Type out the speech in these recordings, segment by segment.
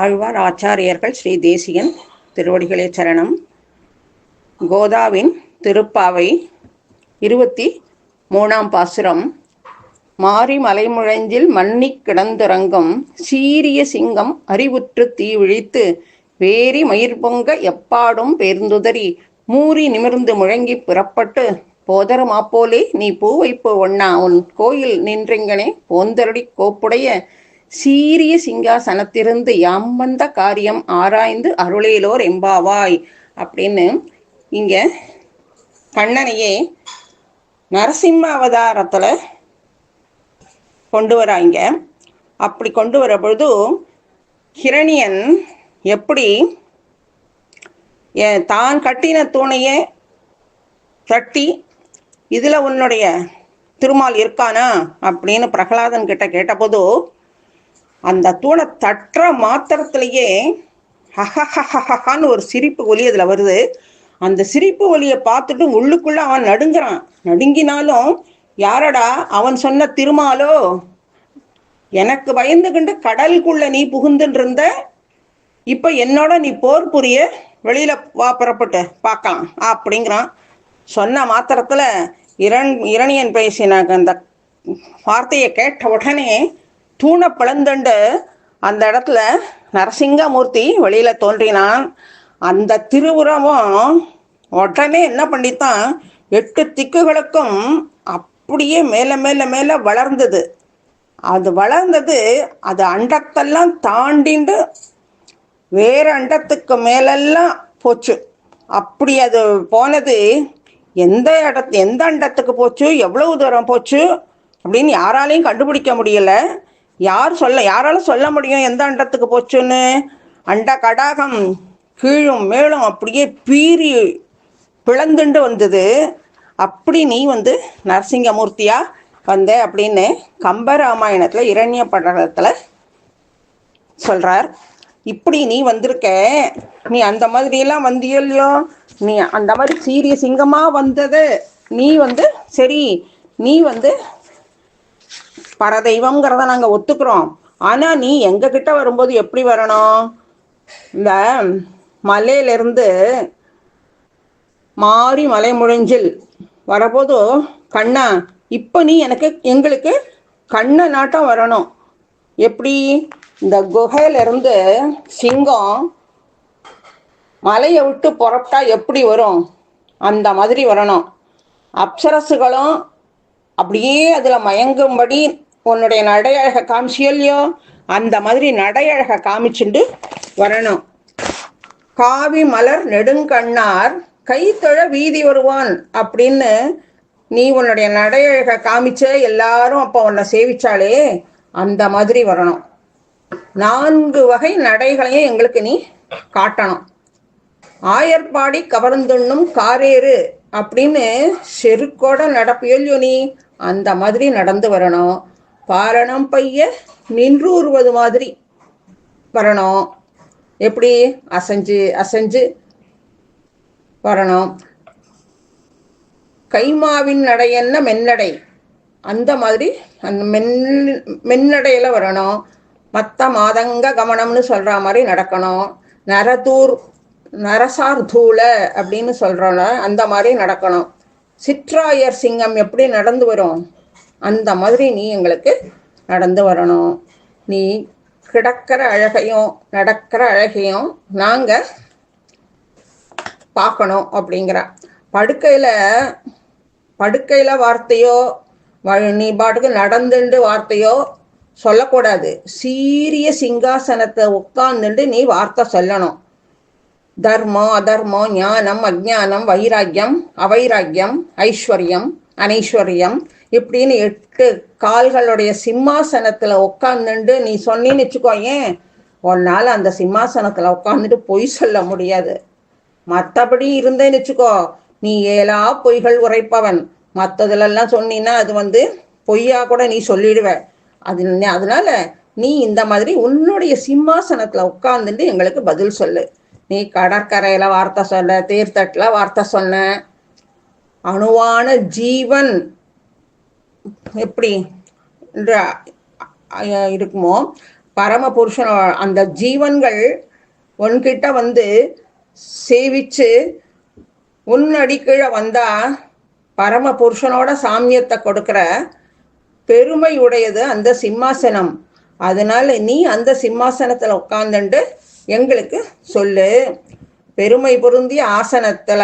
ஆழ்வார் ஆச்சாரியர்கள் ஸ்ரீ தேசியன் திருவடிகளே சரணம். கோதாவின் திருப்பாவை இருபத்தி மூணாம் பாசுரம். மாரி மலைமுழஞ்சில் மன்னி கிடந்துறங்கும் சீரிய சிங்கம் அறிவுற்று தீ விழித்து வேரி மயிர் பொங்க எப்பாடும் பேர்ந்துதறி மூறி நிமிர்ந்து முழங்கி புறப்பட்டு போதரமாப்போலே நீ பூ வைப்பு ஒண்ணா உன் கோயில் நின்றெங்கனே போந்தரடி கோப்புடைய சீரிய சிங்காசனத்திலிருந்து யாம் வந்த காரியம் ஆராய்ந்து அருளேலோர் எம்பாவாய் அப்படின்னு இங்க கண்ணனையே நரசிம்ம அவதாரத்துல கொண்டு வராங்க அப்படி கொண்டு வர பொழுது ஹிரணியன் எப்படி தான் கட்டின தூணையே தட்டி இதுல உன்னுடைய திருமால் இருக்கானா அப்படின்னு பிரகலாதன் கிட்ட கேட்டபோது அந்த தூணை தட்டுற மாத்திரத்திலேயே ஹஹஹஹஹன்னு ஒரு சிரிப்பு ஒலி அதில் வருது. அந்த சிரிப்பு ஒலியை பார்த்துட்டு உள்ளுக்குள்ள அவன் நடுங்குறான். நடுங்கினாலும் யாரடா அவன் சொன்ன திருமாலோ? எனக்கு பயந்துகிண்டு கடலுக்குள்ள நீ புகுந்துட்டு இருந்த இப்ப என்னோட நீ போர் புரிய வெளியில வா புறப்பட்டு பார்க்கலாம் அப்படிங்கிறான். சொன்ன மாத்திரத்துல இரண் இரணியன் பேசினாங்க அந்த வார்த்தையை கேட்ட உடனே தூணை பிளந்துண்டு அந்த இடத்துல நரசிங்கமூர்த்தி வெளியில தோன்றினான். அந்த திருவுருவம் உடனே என்ன பண்ணித்தான்? எட்டு திக்குகளுக்கும் அப்படியே மேல மேல மேல வளர்ந்தது. அது வளர்ந்தது அது அண்டத்தெல்லாம் தாண்டிண்டு வேற அண்டத்துக்கு மேலெல்லாம் போச்சு. அப்படி அது போனது எந்த இடத்து எந்த அண்டத்துக்கு போச்சு எவ்வளவு தூரம் போச்சு அப்படின்னு யாராலையும் கண்டுபிடிக்க முடியல. யார் சொல்ல யாரால சொல்ல முடியும் எந்த அண்டத்துக்கு போச்சுன்னு? அண்ட கடாகம் கீழும் மேலும் அப்படியே பீறி பிளந்துண்டு வந்தது. அப்படி நீ வந்து நரசிங்கமூர்த்தியா வந்த அப்படின்னு கம்பராமாயணத்துல இரண்ய படத்துல சொல்றார். இப்படி நீ வந்திருக்க. நீ அந்த மாதிரி எல்லாம் வந்தியல்லையோ? நீ அந்த மாதிரி சீரிய சிங்கமா வந்தது. நீ வந்து சரி நீ வந்து பரதெய்வம்ங்கிறத நாங்க ஒத்துக்கிறோம். ஆனா நீ எங்க கிட்ட வரும்போது எப்படி வரணும்? இந்த மலையிலிருந்து மாறி மலை முழிஞ்சில் வரபோது கண்ணா இப்ப நீ எனக்கு எங்களுக்கு கண்ணை நாட்டம் வரணும். எப்படி? இந்த குகையிலிருந்து சிங்கம் மலையை விட்டு புறப்பட்டா எப்படி வரும்? அந்த மாதிரி வரணும். அப்சரசுகளும் அப்படியே அதில் மயங்கும்படி உன்னுடைய நடையழக காமிச்சியல்லையோ? அந்த மாதிரி நடையழக காமிச்சுண்டு வரணும். காவி மலர் நெடுங்கண்ணார் கைத்தொழ வீதி வருவான் அப்படின்னு நீ உன்னுடைய நடையழக காமிச்ச எல்லாரும் அப்போ உன்னை சேவிச்சாலே அந்த மாதிரி வரணும். நான்கு வகை நடைகளையும் எங்களுக்கு நீ காட்டணும். ஆயர்பாடி கவர்ந்துண்ணும் காரேறு அப்படின்னு செருக்கோட நடப்பியல்யோ நீ அந்த மாதிரி நடந்து வரணும். பாரணம் பைய நின்றூறுவது மாதிரி. வரணும். எப்படி? அசைஞ்சு அசைஞ்சு. வரணும். கைமாவின் நடை என்ன? மென்னடை. அந்த மாதிரி அந்த மென் மென்னடையில வரணும். மத்த மாதங்க கவனம்னு சொல்ற மாதிரி நடக்கணும். நரதூர் நரசார் தூள அப்படின்னு சொல்றோம்ல அந்த மாதிரி நடக்கணும். சிற்றாயர் சிங்கம் எப்படி நடந்து வரும்? அந்த மாதிரி நீ எங்களுக்கு நடந்து வரணும். நீ கிடக்கிற அழகையும் நடக்கிற அழகையும் நாங்க பார்க்கணும் அப்படிங்கிற. படுக்கையில படுக்கையில வார்த்தையோ வ- நீ பாட்டுக்கு நடந்துண்டு வார்த்தையோ சொல்லக்கூடாது. சீரிய சிங்காசனத்தை உட்கார்ந்துண்டு நீ வார்த்தை சொல்லணும். தர்மம் அதர்மம் ஞானம் அஜானம் வைராக்கியம் அவைராக்கியம் ஐஸ்வர்யம் அனைஸ்வர்யம் இப்படின்னு எட்டு கால்களுடைய சிம்மாசனத்துல உட்காந்துண்டு நீ சொன்னின்னு வச்சுக்கோ ஏன் உன்னால அந்த சிம்மாசனத்துல உட்காந்துட்டு பொய் சொல்ல முடியாது. மற்றபடி இருந்தேன்னு வச்சுக்கோ நீ ஏலா பொய்கள் உரைப்பவன். மற்றதுலெல்லாம் சொன்னீன்னா அது வந்து பொய்யா கூட நீ சொல்லிடுவ. அது அதனால நீ இந்த மாதிரி உன்னுடைய சிம்மாசனத்துல உட்காந்துட்டு எங்களுக்கு பதில் சொல்லு. நீ கடற்கரையில வார்த்தை சொல்ல தேர்தட்டில் வார்த்தை சொன்ன அணுவான ஜீவன் எப்படி இருக்குமோ பரம புருஷன் அந்த ஜீவன்கள் உன்கிட்ட வந்து சேவிச்சு உன் அடிக்கீழே வந்தா பரமபுருஷனோட சாமியத்தை கொடுக்கிற பெருமை உடையது அந்த சிம்மாசனம். அதனால நீ அந்த சிம்மாசனத்துல உட்காந்துண்டு எங்களுக்கு சொல்லு. பெருமை பொருந்திய ஆசனத்துல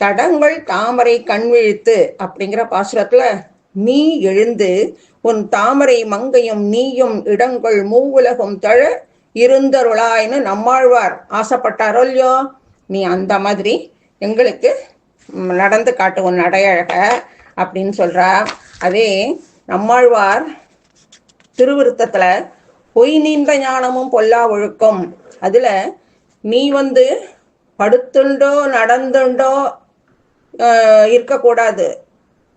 தடங்கள் தாமரை கண்விழித்து அப்படிங்கிற பாசுரத்துல நீ எழுந்து உன் தாமரை மங்கையும் நீயும் இடங்கள் மூவுலகும் தழ இருந்தருளாயின்னு நம்மாழ்வார். ஆசைப்பட்டாரோ இல்லையோ? நீ அந்த மாதிரி எங்களுக்கு நடந்து காட்டு உன் அடையழக அப்படின்னு சொல்றா. அதே நம்மாழ்வார் திருவிருத்தத்துல பொய் நீண்ட ஞானமும் பொல்லா ஒழுக்கம். அதுல நீ வந்து படுத்துண்டோ நடந்துண்டோ இருக்கக்கூடாது.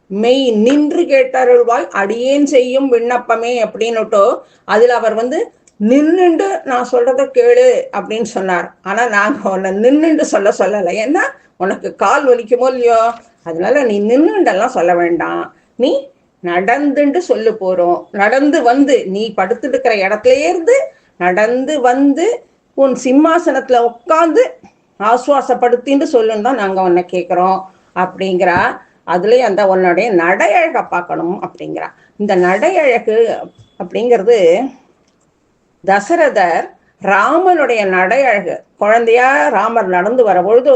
மெய் நின்று கேட்டருள்வாய் அடியேன் செய்யும் விண்ணப்பமே அப்படின்னுட்டோ அதுல அவர் வந்து நின்னுண்டு நான் சொல்றத கேளு அப்படின்னு சொன்னார். ஆனா நாங்க உன்னை நின்னுண்டு சொல்ல சொல்லலை. ஏன்னா உனக்கு கால் வலிக்குமோ இல்லையோ? அதனால நீ நின்னுண்டெல்லாம் சொல்ல வேண்டாம். நீ நடந்துண்டு சொல்லு போறோம். நடந்து வந்து நீ படுத்துட்டு இருக்கிற இடத்துல இருந்து நடந்து வந்து உன் சிம்மாசனத்துல உட்காந்து ஆசுவாசப்படுத்தின்னு சொல்லுன்னு தான் நாங்க உன்னை கேட்குறோம் அப்படிங்கிறா. அதுலயும் அந்த உன்னுடைய நடையழகை பார்க்கணும் அப்படிங்கிறா இந்த நடையழகு அப்படிங்கிறது தசரதர் ராமனுடைய நடையழகு. குழந்தையா ராமர் நடந்து வரபொழுது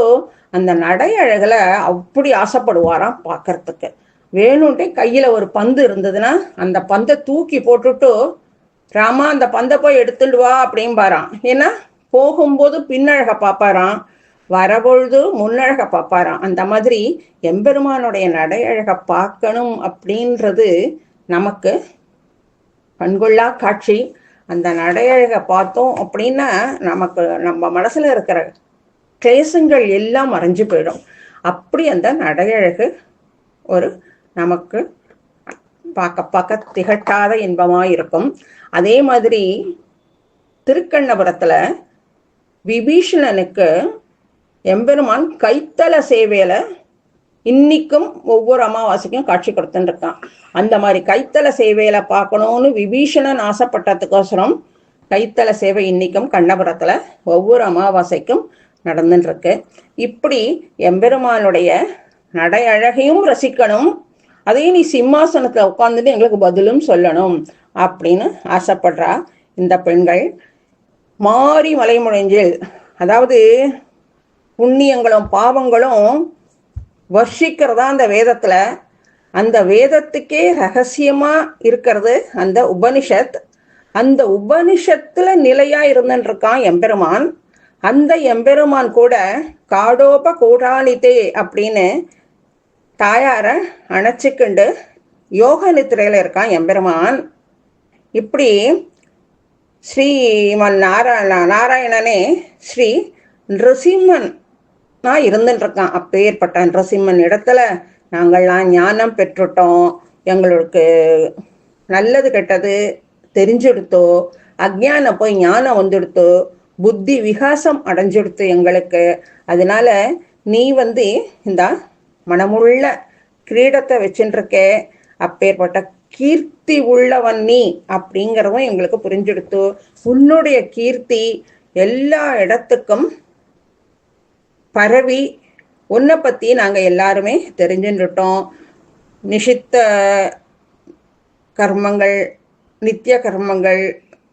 அந்த நடையழகுல அப்படி ஆசைப்படுவாராம் பார்க்கறதுக்கு. வேணும்ட்டே கையில ஒரு பந்து இருந்ததுன்னா அந்த பந்தை தூக்கி போட்டுட்டு ராமா அந்த பந்தை போய் எடுத்துட்டு வா அப்படிம்பாராம். ஏன்னா போகும்போது பின்னழக பார்ப்பாராம். வரபொழுது முன்னழக பார்ப்பாராம். அந்த மாதிரி எம்பெருமானுடைய நடையழக பார்க்கணும் அப்படின்றது நமக்கு கண்கொள்ளா காட்சி. அந்த நடையழக பார்த்தோம் அப்படின்னா நமக்கு நம்ம மனசுல இருக்கிற கிளேசங்கள் எல்லாம் மறைஞ்சு போயிடும். அப்படி அந்த நடையழகு ஒரு நமக்கு பார்க்க பார்க்க திகட்டாத இன்பமாக இருக்கும். அதே மாதிரி திருக்கண்ணபுரத்தில் விபீஷணனுக்கு எம்பெருமான் கைத்தல சேவையில இன்னைக்கும் ஒவ்வொரு அமாவாசைக்கும் காட்சி கொடுத்துட்டு இருக்கான் அந்த மாதிரி கைத்தல சேவையில பார்க்கணும்னு விபீஷணன் ஆசைப்பட்டதுக்கோசரம் கைத்தல சேவை இன்னைக்கும் கண்ணபுரத்துல ஒவ்வொரு அமாவாசைக்கும் நடந்துட்டு இருக்கு இப்படி எம்பெருமானுடைய நடை அழகையும் ரசிக்கணும். அதே நீ சிம்மாசனத்துல உட்காந்துட்டு எங்களுக்கு பதிலும் சொல்லணும் அப்படின்னு ஆசைப்படுறா இந்த பெண்கள். மாறி மலைமுழைஞ்சில் அதாவது புண்ணியங்களும் பாவங்களும் வர்ஷிக்கிறதா அந்த வேதத்தில். அந்த வேதத்துக்கே ரகசியமாக இருக்கிறது அந்த உபனிஷத். அந்த உபனிஷத்தில் நிலையாக இருந்துருக்கான் எம்பெருமான். அந்த எம்பெருமான் கூட காடோப கூடாலிதே அப்படின்னு தாயார அணைச்சிக்கிண்டு யோக நித்திரையில் இருக்கான் எம்பெருமான். இப்படி ஸ்ரீமன் நாராயண நாராயணனே ஸ்ரீ நிருசிம்மன் நான் இருந்துட்டு இருக்கான் அப்பேற்பட்ட நரசிம்மன் இடத்துல நாங்கள்லாம் ஞானம் பெற்றுட்டோம். எங்களுக்கு நல்லது கெட்டது தெரிஞ்செடுத்தோ அக்ஞானம் போய் ஞானம் வந்துடுத்தோ புத்தி விகாசம் அடைஞ்செடுத்து எங்களுக்கு. அதனால நீ வந்து இந்த மனமுள்ள கிரீடத்தை வச்சுருக்கே அப்பேற்பட்ட கீர்த்தி உள்ளவன் நீ அப்படிங்கிறதும் எங்களுக்கு புரிஞ்செடுத்து. உன்னுடைய கீர்த்தி எல்லா இடத்துக்கும் பரவி உன்னை பற்றி நாங்கள் எல்லாருமே தெரிஞ்சுட்டோம் நிஷித்த கர்மங்கள் நித்திய கர்மங்கள்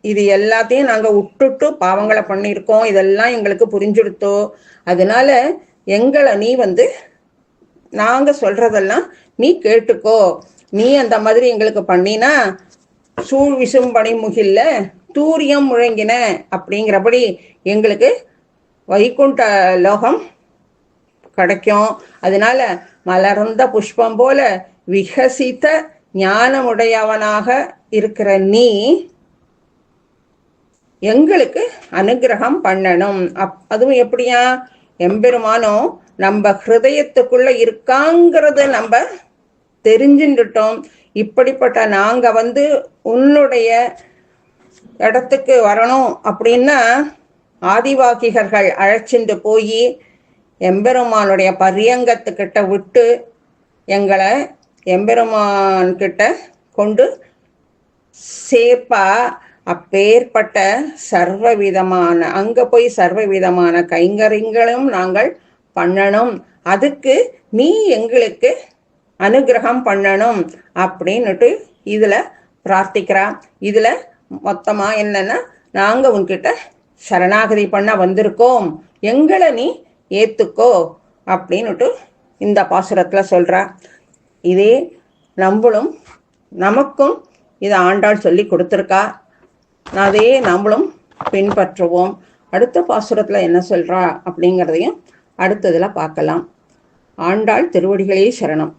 இது எல்லாத்தையும் நாங்கள் விட்டுட்டு பாவங்களை பண்ணியிருக்கோம். இதெல்லாம் எங்களுக்கு புரிஞ்சுடுத்தோ. அதனால எங்களை நீ வந்து நாங்கள் சொல்றதெல்லாம் நீ கேட்டுக்கோ. நீ அந்த மாதிரி எங்களுக்கு பண்ணினா சூழ் விசும் முகில்ல தூரியம் முழங்கின அப்படிங்கிறபடி எங்களுக்கு வைகுண்ட லோகம் கிடைக்கும். அதனால மலர்ந்த புஷ்பம் போல விகசித்த ஞானமுடையவனாக இருக்கிற நீ எங்களுக்கு அனுகிரகம் பண்ணணும். அப் அதுவும் எப்படியா? எம்பெருமானம் நம்ம ஹிருதயத்துக்குள்ள இருக்காங்கிறத நம்ம தெரிஞ்சுட்டோம் இப்படிப்பட்ட நாங்க வந்து உன்னுடைய இடத்துக்கு வரணும் அப்படின்னா ஆதிவாகிகர்கள் அழைச்சிண்டு போய் எம்பெருமானுடைய பரியங்கத்துக்கிட்ட விட்டு எங்களை எம்பெருமான் கிட்ட கொண்டு சேர்ப்பா அப்பேற்பட்ட சர்வவிதமான அங்க போய் சர்வவிதமான கைங்கரியங்களும் நாங்கள் பண்ணணும். அதுக்கு நீ எங்களுக்கு அனுகிரகம் பண்ணணும் அப்படின்னுட்டு இதுல பிரார்த்திக்கிறா. இதுல மொத்தமா என்னன்னா நாங்க உன்கிட்ட சரணாகதி பண்ண வந்திருக்கோம். எங்களை நீ ஏத்துக்கோ அப்படின்னுட்டு இந்த பாசுரத்தில் சொல்கிறா இதே நம்மளும் நமக்கும் இதை ஆண்டாள் சொல்லி கொடுத்துருக்கா. அதையே நம்மளும் பின்பற்றுவோம். அடுத்த பாசுரத்தில் என்ன சொல்கிறா அப்படிங்கிறதையும் அடுத்ததில் பார்க்கலாம். ஆண்டாள் திருவடிகளே சரணம்.